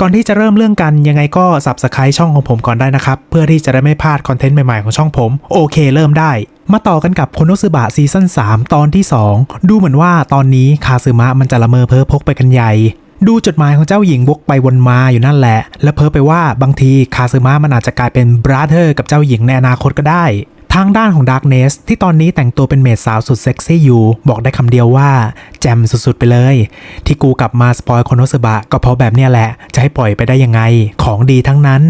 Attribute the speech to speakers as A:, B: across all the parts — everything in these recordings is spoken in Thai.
A: ก่อนที่จะเริ่มเรื่องกันยังไงก็ subscribe ช่องของผมก่อนได้นะครับ เพื่อที่จะได้ไม่พลาดคอนเทนต์ใหม่ๆของช่องผม โอเคเริ่มได้ มาต่อกันกับโคโนซึบะซีซั่น3 ตอนที่ 2 ดูเหมือนว่าตอนนี้คาซึมะมันจะละเมอเพ้อพกไปกันใหญ่ ดูจดหมายของเจ้าหญิงวกไปวนมาอยู่นั่นแหละ และเพ้อไปว่าบางทีคาซึมะมันอาจจะกลายเป็นบราเธอร์กับเจ้าหญิงในอนาคตก็ได้ ทางด้านของ Darkness ที่ตอนนี้แต่งตัวเป็นเมดสาวสุดเซ็กซี่อยู่ บอกได้คำเดียวว่า แจมสุดๆไปเลย ที่กูกลับมาสปอยคโนสบะก็เพราะแบบเนี้ยแหละ จะให้ปล่อยไปได้ยังไง ของดีทั้งนั้น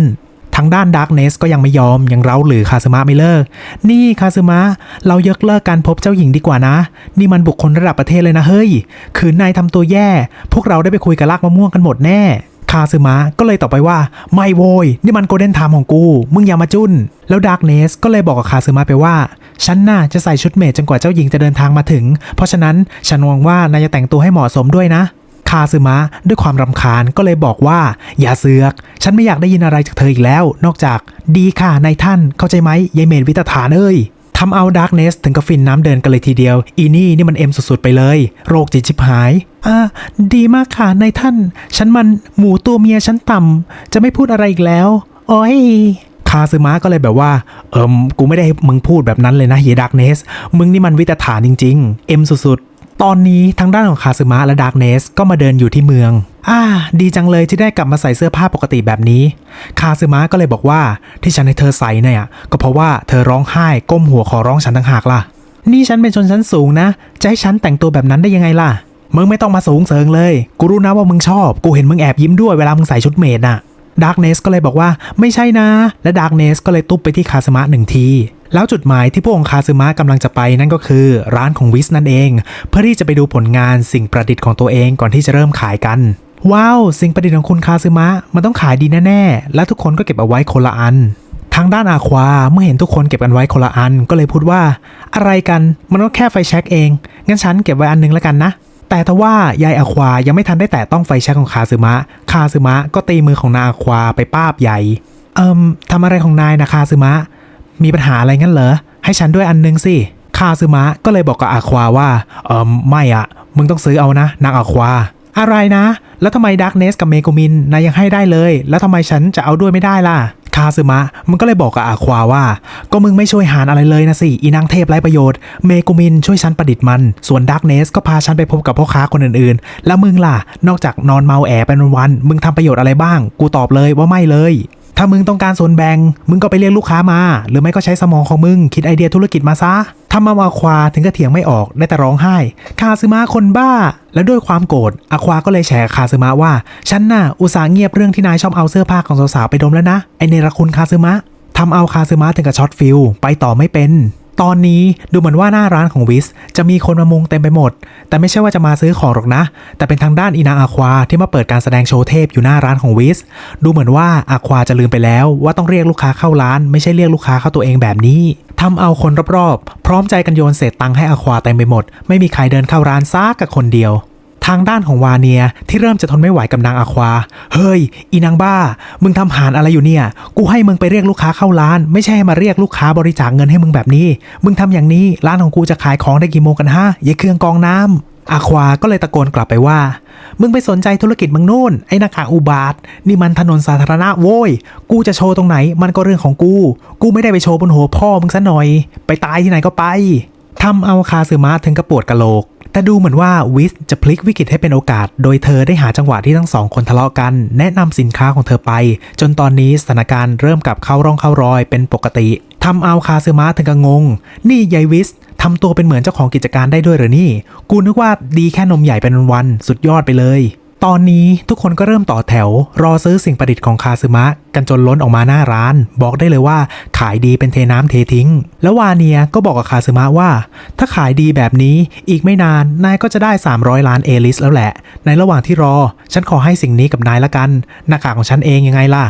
A: ทางด้าน Darkness ก็ยังไม่ยอมยังเร้าหรือคาซึมะไม่เลิก นี่คาซึมะเรายกเลิกการพบเจ้าหญิงดีกว่านะ นี่มันบุคคลระดับประเทศเลยนะเฮ้ย คืนนายทำตัวแย่ พวกเราได้ไปคุยกับลากมะม่วงกันหมดแน่ คาซึมะก็เลยตอบไปว่าไม่โวยนี่มันโกลเด้นไทม์ของกู มึงอย่ามาจุนแล้วดาร์กเนสก็เลยบอกกับคาซึมะไปว่า ฉันน่าจะใส่ชุดเมดจนกว่าเจ้าหญิงจะเดินทางมาถึง เพราะฉะนั้นฉันหวังว่านายจะแต่งตัวให้เหมาะสมด้วยนะคาซึมะด้วยความรำคาญก็เลยบอกว่า อย่าเสือก ฉันไม่อยากได้ยินอะไรจากเธออีกแล้ว นอกจากดีค่ะนายท่านเข้าใจไหมยายเมดวิตาฐานเอ้ย ทำเอาดาร์กเนสถึงกับฟินน้ำเดินกันเลยทีเดียว อีนี่นี่มันเอ็มสุดๆไปเลย โรคจิตชิบหาย อ่า ดีมากค่ะนายท่าน ฉันมันหมูตัวเมียฉันต่ำ จะไม่พูดอะไรอีกแล้ว โอ้ยคาซึมะก็เลยแบบว่า เอิมกูไม่ได้มึงพูดแบบนั้นเลยนะเฮียดาร์กเนส มึงนี่มันวิตฐานจริง ๆ เอ็มสุดๆ ตอนนี้ทางด้านของคาซึมะและดาร์กเนสก็มาเดินอยู่ที่เมือง อ่า ดีจังเลยที่ได้กลับมาใส่เสื้อผ้าปกติแบบนี้ คาซึมะก็เลยบอกว่าที่ฉันให้เธอใส่เนี่ยก็เพราะว่าเธอร้องไห้ก้มหัวขอร้องฉันต่างหากล่ะ นี่ฉันเป็นชนชั้นสูงนะ จะให้ฉันแต่งตัวแบบนั้นได้ยังไงล่ะ มึงไม่ต้องมาสูงเสิงเลย กูรู้นะว่ามึงชอบ กูเห็นมึงแอบยิ้มด้วยเวลามึงใส่ชุดเมดน่ะดาร์กเนสก็เลยบอกว่าไม่ใช่นะ และดาร์กเนสก็เลยตุ๊บไปที่คาซึมะหนึ่งที แล้วจุดหมายที่พวกของคาซึมะกำลังจะไปนั่นก็คือ ร้านของวิสนั่นเอง เพื่อที่จะไปดูผลงานสิ่งประดิษฐ์ของตัวเองก่อนที่จะเริ่มขายกันว้าว สิ่งประดิษฐ์ของคุณคาซึมะมันต้องขายดีแน่ๆ และทุกคนก็เก็บเอาไว้คนละอัน ทางด้านอาควาเมื่อเห็นทุกคนเก็บกันไว้คนละอัน ก็เลยพูดว่า อะไรกันมันก็แค่ไฟแช็กเอง งั้นฉันเก็บไว้อันนึงแล้วกันนะ แต่ทว่ายายอาควายังไม่ทันได้แตะต้องไฟแช็กของคาซึมะ คาซึมะก็ตีมือของนางอาควาไปป้าบใหญ่ เอิมทำอะไรของนายนะคาซึมะ มีปัญหาอะไรงั้นเหรอ ให้ฉันด้วยอันนึงสิ คาซึมะก็เลยบอกกับอาควาว่า เอิมไม่อะมึงต้องซื้อเอานะ นางอาควา อะไรนะ แล้วทำไมดาร์กเนสกับเมโกมินนายยังให้ได้เลย แล้วทำไมฉันจะเอาด้วยไม่ได้ล่ะ คาซึมะมันก็เลยบอกกับอาควาว่า ก็มึงไม่ช่วยหารอะไรเลยนะสิ อีนางเทพไร้ประโยชน์ เมโกมินช่วยฉันประดิษฐ์มัน ส่วนดาร์กเนสก็พาฉันไปพบกับพ่อค้าคนอื่นๆ แล้วมึงล่ะ นอกจากนอนเมาแอเป็นวันๆมึงทำประโยชน์อะไรบ้าง กูตอบเลยว่าไม่เลย ถ้ามึงต้องการส่วนแบ่ง มึงก็ไปเรียกลูกค้ามา หรือไม่ก็ใช้สมองของมึง คิดไอเดียธุรกิจมาซะทำมาอาควาถึงก็เถียงไม่ออกได้แต่ร้องไห้คาซึมะคนบ้า และด้วยความโกรธอาควาก็เลยแฉคาซึมะว่า ฉันน่ะอุตส่าห์เงียบเรื่องที่นายชอบเอาเสื้อผ้าของสาวๆไปดมแล้วนะไอเนรคุณคาซึมะทำเอาคาซึมะถึงกับช็อตฟิลไปต่อไม่เป็น ตอนนี้ดูเหมือนว่าหน้าร้านของวิสจะมีคนมามุงเต็มไปหมด แต่ไม่ใช่ว่าจะมาซื้อของหรอกนะ แต่เป็นทางด้านอีนาอาควาที่มาเปิดการแสดงโชว์เทพอยู่หน้าร้านของวิส ดูเหมือนว่าอาควาจะลืมไปแล้วว่าต้องเรียกลูกค้าเข้าร้าน ไม่ใช่เรียกลูกค้าเข้าตัวเองแบบนี้ทำเอาคนรอบๆ พร้อมใจกันโยนเศษตังค์ให้อาควาเต็มไปหมด ไม่มีใครเดินเข้าร้านซากกับคนเดียว ทางด้านของวาเนียที่เริ่มจะทนไม่ไหวกับนางอาควา เฮ้ย อีนางบ้า มึงทำหารอะไรอยู่เนี่ย กูให้มึงไปเรียกลูกค้าเข้าร้าน ไม่ใช่ให้มาเรียกลูกค้าบริจาคเงินให้มึงแบบนี้ มึงทำอย่างนี้ร้านของกูจะขายของได้กี่โมงกันฮะอย่าเครื่องกองน้ำอาควาก็เลยตะโกนกลับไปว่า มึงไปสนใจธุรกิจมึงนู่น ไอ้หน้ากากอุบาท นี่มันถนนสาธารณะโว้ย กูจะโชว์ตรงไหน มันก็เรื่องของกู กูไม่ได้ไปโชว์บนหัวพ่อมึงซะหน่อย ไปตายที่ไหนก็ไปทำเอาคาซึมะถึงกระปวดกระโหลก แต่ดูเหมือนว่าวิสจะพลิกวิกฤตให้เป็นโอกาส โดยเธอได้หาจังหวะที่ทั้งสองคนทะเลาะกัน แนะนำสินค้าของเธอไป จนตอนนี้สถานการณ์เริ่มกลับเข้าร่องเข้ารอยเป็นปกติทำเอาคาซึมะถึงกับงง นี่ยายวิสทำตัวเป็นเหมือนเจ้าของกิจการได้ด้วยเหรอนี่ กูนึกว่าดีแค่นมใหญ่เป็นวัน สุดยอดไปเลย ตอนนี้ทุกคนก็เริ่มต่อแถว รอซื้อสิ่งประดิษฐ์ของคาซึมะ กันจนล้นออกมาหน้าร้าน บอกได้เลยว่าขายดีเป็นเทน้ำเททิ้ง แล้ววาเนียก็บอกกับคาซึมะว่า ถ้าขายดีแบบนี้อีกไม่นานนายก็จะได้ 300 ล้านเอลิสแล้วแหละ ในระหว่างที่รอ ฉันขอให้สิ่งนี้กับนายละกันหน้ากากของฉันเองยังไงล่ะ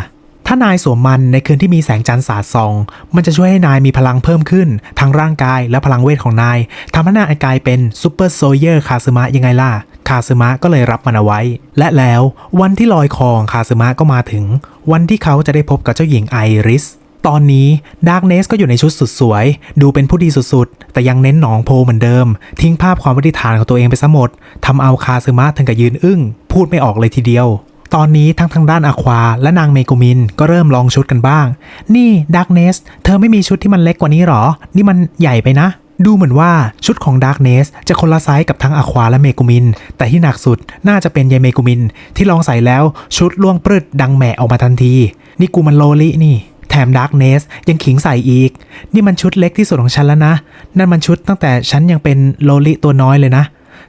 A: ถ้านายสวมมันในคืนที่มีแสงจันทร์สาดส่อง มันจะช่วยให้นายมีพลังเพิ่มขึ้น ทั้งร่างกายและพลังเวทของนายทำให้นายกลายเป็นซูเปอร์โซเยอร์คาซึมะยังไงล่ะ คาซึมะก็เลยรับมันเอาไว้ และแล้ววันที่ลอยคอของคาซึมะก็มาถึง วันที่เขาจะได้พบกับเจ้าหญิงไอริสตอนนี้ดาร์กเนสก็อยู่ในชุดสุดสวย ดูเป็นผู้ดีสุดๆ แต่ยังเน้นหนองโพเหมือนเดิม ทิ้งภาพความปฏิฐานของตัวเองไปซะหมดทำเอาคาซึมะถึงกับยืนอึ้ง พูดไม่ออกเลยทีเดียว ตอนนี้ทั้งทางด้านอาควาและนางเมกุมินก็เริ่มลองชุดกันบ้าง นี่ดักเนสเธอไม่มีชุดที่มันเล็กกว่านี้หรอ นี่มันใหญ่ไปนะ ดูเหมือนว่าชุดของดาร์กเนสจะคนละไซส์กับทั้งอควาและเมกุมิน แต่ที่หนักสุดน่าจะเป็นยายเมกุมิน ที่ลองใส่แล้วชุดล่วงปรึดดังแหมะออกมาทันที นี่กูมันโลลินี่แถมดาร์กเนสยังขิงใส่อีก นี่มันชุดเล็กที่สุดของฉันแล้วนะ นั่นมันชุดตั้งแต่ฉันยังเป็นโลลิตัวน้อยเลยนะ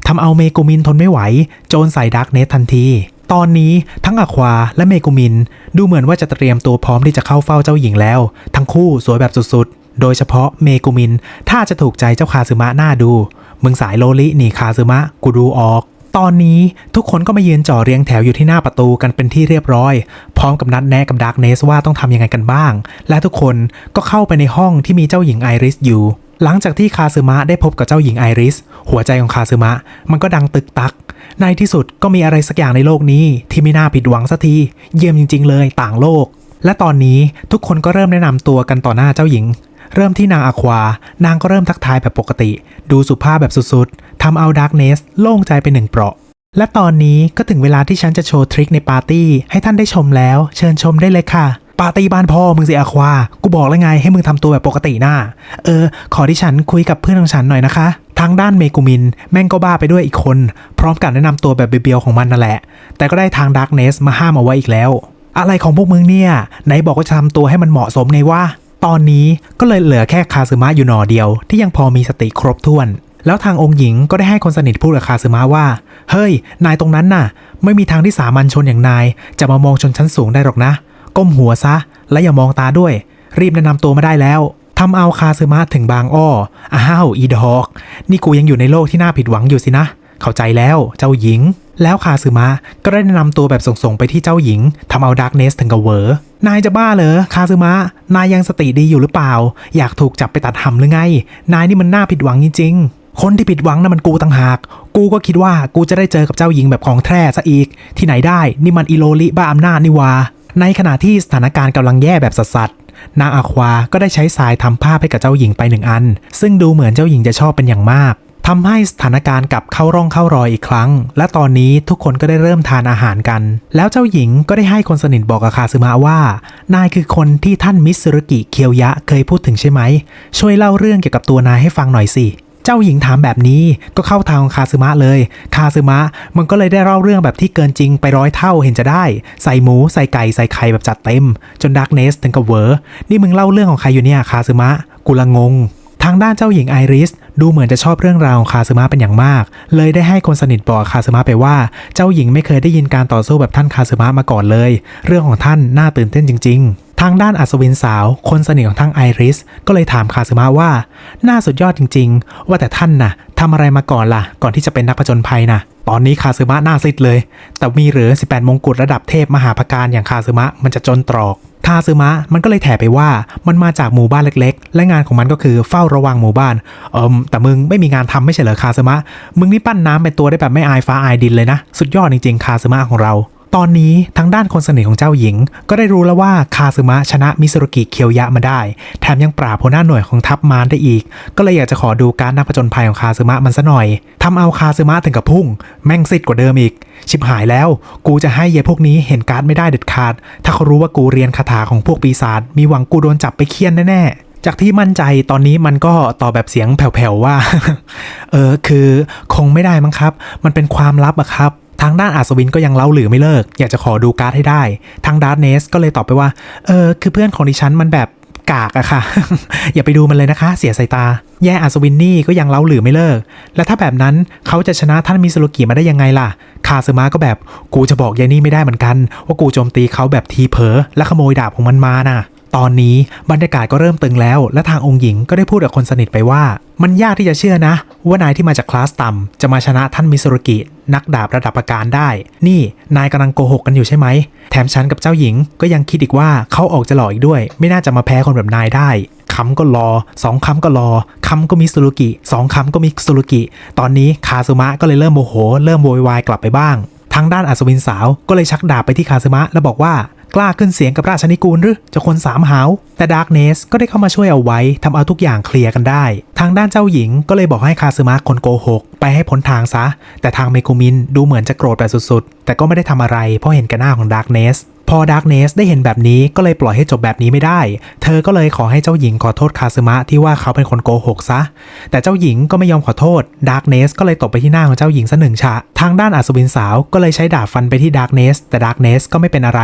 A: ทำเอาเมกุมินทนไม่ไหว โจนใส่ดาร์กเนสทันที ตอนนี้ทั้งอควาและเมกุมิน ดูเหมือนว่าจะเตรียมตัวพร้อมที่จะเข้าเฝ้าเจ้าหญิงแล้ว ทั้งคู่สวยแบบสุดๆ โดยเฉพาะเมกุมิน ถ้าจะถูกใจเจ้าคาซึมะหน้าดู มึงสายโลลินี่คาซึมะกูดูออกตอนนี้ทุกคนก็มายืนจ่อเรียงแถวอยู่ที่หน้าประตูกันเป็นที่เรียบร้อย พร้อมกับนัดแนะกับดาร์กเนสว่าต้องทำยังไงกันบ้าง และทุกคนก็เข้าไปในห้องที่มีเจ้าหญิงไอริสอยู่ หลังจากที่คาซึมะได้พบกับเจ้าหญิงไอริส หัวใจของคาซึมะ มันก็ดังตึกตัก ในที่สุดก็มีอะไรสักอย่างในโลกนี้ ที่ไม่น่าผิดหวังสักทีเยี่ยมจริง ๆ เลยต่างโลก และตอนนี้ทุกคนก็เริ่มแนะนำตัวกันต่อหน้าเจ้าหญิง เริ่มที่นางอควา นางก็เริ่มทักทายแบบปกติ ดูสุภาพแบบสุดๆ ทำเอาดาร์กเนสโล่งใจไปหนึ่งเปราะ และตอนนี้ก็ถึงเวลาที่ฉันจะโชว์ทริคในปาร์ตี้ให้ท่านได้ชมแล้ว เชิญชมได้เลยค่ะ ปาร์ตี้บ้านพ่อมึงสิอาควา กูบอกแล้วไงให้มึงทำตัวแบบปกติหน้า เออ ขอที่ฉันคุยกับเพื่อนของฉันหน่อยนะคะทางด้านเมกุมิน แม่งก็บ้าไปด้วยอีกคน พร้อมกับแนะนำตัวแบบเบียวของมันนั่นแหละ แต่ก็ได้ทางดาร์กเนสมาห้ามเอาไว้อีกแล้ว อะไรของพวกมึงเนี่ย ไหนบอกว่าจะทำตัวให้มันเหมาะสมไงวะ ตอนนี้ก็เลยเหลือแค่คาซึมะอยู่หน่อเดียวที่ยังพอมีสติครบถ้วน แล้วทางองค์หญิงก็ได้ให้คนสนิทพูดกับคาซึมะว่า เฮ้ย นายตรงนั้นน่ะ ไม่มีทางที่สามัญชนอย่างนาย จะมามองชนชั้นสูงได้หรอกนะ ก้มหัวซะ และอย่ามองตาด้วย รีบแนะนำตัวมาได้แล้วทำเอาคาซึมะถึงบางอ้อ อ้าว อีดอก นี่กูยังอยู่ในโลกที่น่าผิดหวังอยู่สินะ เข้าใจแล้ว เจ้าหญิง แล้วคาซึมะก็ได้นำตัวแบบส่งๆไปที่เจ้าหญิงทำเอาดาร์กเนสถึงกับเวอนายจะบ้าเหรอคาซึมะ นายยังสติดีอยู่หรือเปล่า อยากถูกจับไปตัดหำหรือไง นายนี่มันน่าผิดหวังจริงๆ คนที่ผิดหวังน่ะมันกูต่างหาก กูก็คิดว่ากูจะได้เจอกับเจ้าหญิงแบบของแท้ซะอีก ที่ไหนได้ นี่มันอีโลลิบ้าอำนาจนี่วา ในขณะที่สถานการณ์กำลังแย่แบบสัสๆนางอาควาก็ได้ใช้ทรายทำภาให้กับเจ้าหญิงไปหนึ่งอัน ซึ่งดูเหมือนเจ้าหญิงจะชอบเป็นอย่างมาก ทำให้สถานการณ์กลับเข้าร่องเข้ารอยอีกครั้ง และตอนนี้ทุกคนก็ได้เริ่มทานอาหารกัน แล้วเจ้าหญิงก็ได้ให้คนสนิทบอกกับคาซึมะว่า นายคือคนที่ท่านมิสรุกิเคียวยะเคยพูดถึงใช่ไหม ช่วยเล่าเรื่องเกี่ยวกับตัวนายให้ฟังหน่อยสิเจ้าหญิงถามแบบนี้ก็เข้าทางคาซึมะเลย คาซึมะมันก็เลยได้เล่าเรื่องแบบที่เกินจริงไปร้อยเท่าเห็นจะได้ ใส่หมูใส่ไก่ใส่ไข่แบบจัดเต็ม จนดาร์กเนสถึงกับเวอร์นี่มึงเล่าเรื่องของใครอยู่เนี่ยคาซึมะกูละงง ทางด้านเจ้าหญิงไอริสดูเหมือนจะชอบเรื่องราวของคาซึมะเป็นอย่างมาก เลยได้ให้คนสนิทบอกคาซึมะไปว่า เจ้าหญิงไม่เคยได้ยินการต่อสู้แบบท่านคาซึมะมาก่อนเลย เรื่องของท่านน่าตื่นเต้นจริง ๆทางด้านอัศวินสาว คนสนิทของทางไอริส ก็เลยถามคาซึมะว่า น่าสุดยอดจริง ๆ ว่าแต่ท่านน่ะทำอะไรมาก่อนล่ะ ก่อนที่จะเป็นนักผจญภัยน่ะ ตอนนี้คาซึมะหน้าซิดเลย แต่มีเหลือ 18 มงกุฎระดับเทพมหาภการอย่างคาซึมะมันจะจนตรอก คาซึมะมันก็เลยแถไปว่ามันมาจากหมู่บ้านเล็ก ๆ และงานของมันก็คือเฝ้าระวังหมู่บ้านเอิมแต่มึงไม่มีงานทำไม่ใช่เหรอคาซึมะมึงนี่ปั้นน้ำเป็นตัวได้แบบไม่อายฟ้าอายดินเลยนะ สุดยอดจริงๆคาซึมะของเรา ตอนนี้ทางด้านคนสนิทของเจ้าหญิง ก็ได้รู้แล้วว่าคาซึมะชนะมิสรุกิเคียวยะมาได้ แถมยังปราบหัวหน้าหน่วยของทัพมารได้อีก ก็เลยอยากจะขอดูการนักผจญภัยของคาซึมะมันซะหน่อยทำเอาคาซึมะถึงกับพุ่ง แม่งซิดกว่าเดิมอีก ชิบหายแล้ว กูจะให้เยพวกนี้เห็นการ์ดไม่ได้เด็ดขาด ถ้าเขารู้ว่ากูเรียนคาถาของพวกปีศาจมีหวังกูโดนจับไปเคี่ยนแน่ๆจากที่มั่นใจตอนนี้มันก็ตอบแบบเสียงแผ่วๆว่า เออคือคงไม่ได้มั้งครับ มันเป็นความลับอะครับ ทางด้านอัศวินก็ยังเล่าหรือไม่เลิก อยากจะขอดูการ์ดให้ได้ ทางดาร์ธเนสก็เลยตอบไปว่า เออ คือเพื่อนของดิฉันมันแบบกากอะค่ะ อย่าไปดูมันเลยนะคะ เสียสายตา แย่อัศวินนี่ก็ยังเล่าหรือไม่เลิก และถ้าแบบนั้นเขาจะชนะท่านมิสโลกิมาได้ยังไงล่ะ คาซึมะก็แบบกูจะบอกยายนี่ไม่ได้เหมือนกัน ว่ากูโจมตีเขาแบบทีเผลอและขโมยดาบของมันมาน่ะ ตอนนี้บรรยากาศก็เริ่มตึงแล้ว และทางองค์หญิงก็ได้พูดกับคนสนิทไปว่า มันยากที่จะเชื่อนะ ว่านายที่มาจากคลาสต่ำจะมาชนะท่านมิสโรกิ นักดาบระดับประการได้ นี่นายกำลังโกหกกันอยู่ใช่ไหม แถมฉันกับเจ้าหญิงก็ยังคิดอีกว่าเขาออกจะหล่ออีกด้วย ไม่น่าจะมาแพ้คนแบบนายได้คำก็รอสองคำก็รอคำก็มิสุรุกิสองคำก็มิสุรุกิ ตอนนี้คาซึมะก็เลยเริ่มโมโห เริ่มโวยวายกลับไปบ้าง ทางด้านอัศวินสาวก็เลยชักดาบไปที่คาซึมะแล้วบอกว่า กล้าขึ้นเสียงกับราชนิกูลหรือจะคนสามหาว แต่ดาร์กเนสก็ได้เข้ามาช่วยเอาไว้ทำเอาทุกอย่างเคลียร์กันได้ ทางด้านเจ้าหญิงก็เลยบอกให้คาซึมะคนโกหก ไปให้พ้นทางซะ แต่ทางเมกุมินดูเหมือนจะโกรธแบบสุดๆ แต่ก็ไม่ได้ทำอะไรเพราะเห็นกันหน้าของดาร์กเนส พอดาร์กเนสได้เห็นแบบนี้ก็เลยปล่อยให้จบแบบนี้ไม่ได้ เธอก็เลยขอให้เจ้าหญิงขอโทษคาซึมะที่ว่าเขาเป็นคนโกหกซะ แต่เจ้าหญิงก็ไม่ยอมขอโทษดาร์กเนสก็เลยตบไปที่หน้าของเจ้าหญิงซะหนึ่งฉะ ทางด้านอัศวินสาวก็เลยใช้ดาบฟันไปที่ดาร์กเนสแต่ดาร์กเนสก็ไม่เป็นอะไร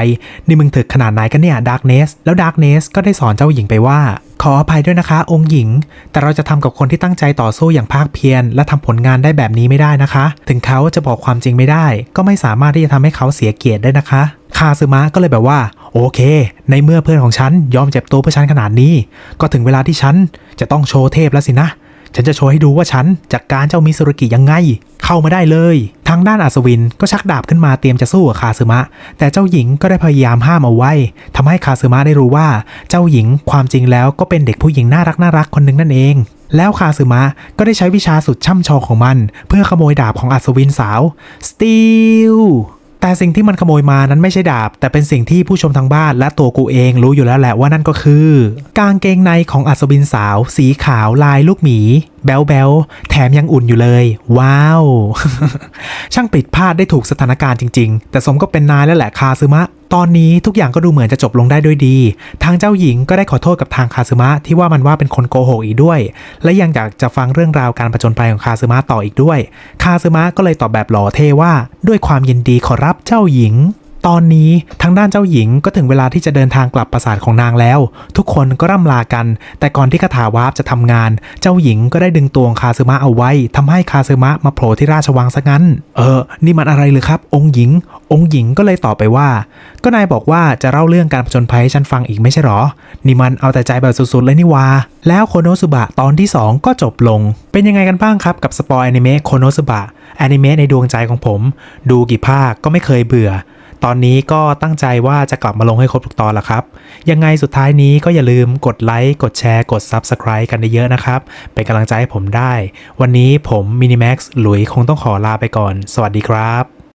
A: นี่มึงถึกขนาดไหนกันเนี่ยดาร์กเนสแล้วดาร์กเนสก็ได้สอนเจ้าหญิงไปว่า ขออภัยด้วยนะคะ องค์หญิง แต่เราจะทำกับคนที่ตั้งใจต่อสู้อย่างภาคเพียรและทำผลงานได้แบบนี้ไม่ได้นะคะ ถึงเขาจะบอกความจริงไม่ได้ ก็ไม่สามารถที่จะทำให้เขาเสียเกียรติได้นะคะ คาซึมะก็เลยแบบว่า โอเค ในเมื่อเพื่อนของฉันยอมเจ็บตัวเพื่อฉันขนาดนี้ ก็ถึงเวลาที่ฉันจะต้องโชว์เทพแล้วสินะ ฉันจะโชว์ให้ดูว่าฉันจัดการเจ้ามิสุรุกิยังไง เข้ามาได้เลย ทางด้านอัศวินก็ชักดาบขึ้นมาเตรียมจะสู้กับคาซึมะ แต่เจ้าหญิงก็ได้พยายามห้ามเอาไว้ทำให้คาซึมะได้รู้ว่าเจ้าหญิงความจริงแล้วก็เป็นเด็กผู้หญิงน่ารักน่ารักคนหนึ่งนั่นเอง แล้วคาซึมะก็ได้ใช้วิชาสุดช่ำชองของมัน เพื่อขโมยดาบของอัศวินสาวสตีล แต่สิ่งที่มันขโมยมานั้นไม่ใช่ดาบ แต่เป็นสิ่งที่ผู้ชมทางบ้านและตัวกูเองรู้อยู่แล้วแหละว่านั่นก็คือ กางเกงในของอัศวินสาว สีขาวลายลูกหมี แบลแบลแถมยังอุ่นอยู่เลย ว้าว ช่างปิดพลาดได้ถูกสถานการณ์จริง ๆ แต่สมก็เป็นนายแล้วแหละคาซึมะ ตอนนี้ทุกอย่างก็ดูเหมือนจะจบลงได้ด้วยดี ทางเจ้าหญิงก็ได้ขอโทษกับทางคาซึมะที่ว่ามันว่าเป็นคนโกหกอีกด้วย และยังอยากจะฟังเรื่องราวการผจญภัยของคาซึมะต่ออีกด้วย คาซึมะก็เลยตอบแบบหล่อเท่ว่า ด้วยความยินดีขอรับเจ้าหญิง ตอนนี้ทางด้านเจ้าหญิงก็ถึงเวลาที่จะเดินทางกลับปราสาทของนางแล้ว ทุกคนก็ร่ำลากัน แต่ก่อนที่คาถาวาร์ปจะทำงาน เจ้าหญิงก็ได้ดึงตัวคาซึมะเอาไว้ทำให้คาซึมะมาโผล่ที่ราชวังซะงั้น เออ นี่มันอะไรหรือครับ องค์หญิง องค์หญิงก็เลยตอบไปว่า ก็นายบอกว่าจะเล่าเรื่องการผจญภัยให้ฉันฟังอีกไม่ใช่หรอ นี่มันเอาแต่ใจแบบสุดๆเลยนี่วาแล้วโคโนสุบะตอนที่ 2 ก็จบลง เป็นยังไงกันบ้างครับกับสปอยอนิเมะโคโนสุบะอนิเมะในดวงใจของผม ดูกี่ภาคก็ไม่เคยเบื่อ ตอนนี้ก็ตั้งใจว่าจะกลับมาลงให้ครบทุกตอนละครับ ยังไงสุดท้ายนี้ก็อย่าลืมกดไลค์ กดแชร์ กด Subscribe กันเยอะๆนะครับ เป็นกำลังใจให้ผมได้ วันนี้ผมมินิแม็กซ์หลุยคงต้องขอลาไปก่อน สวัสดีครับ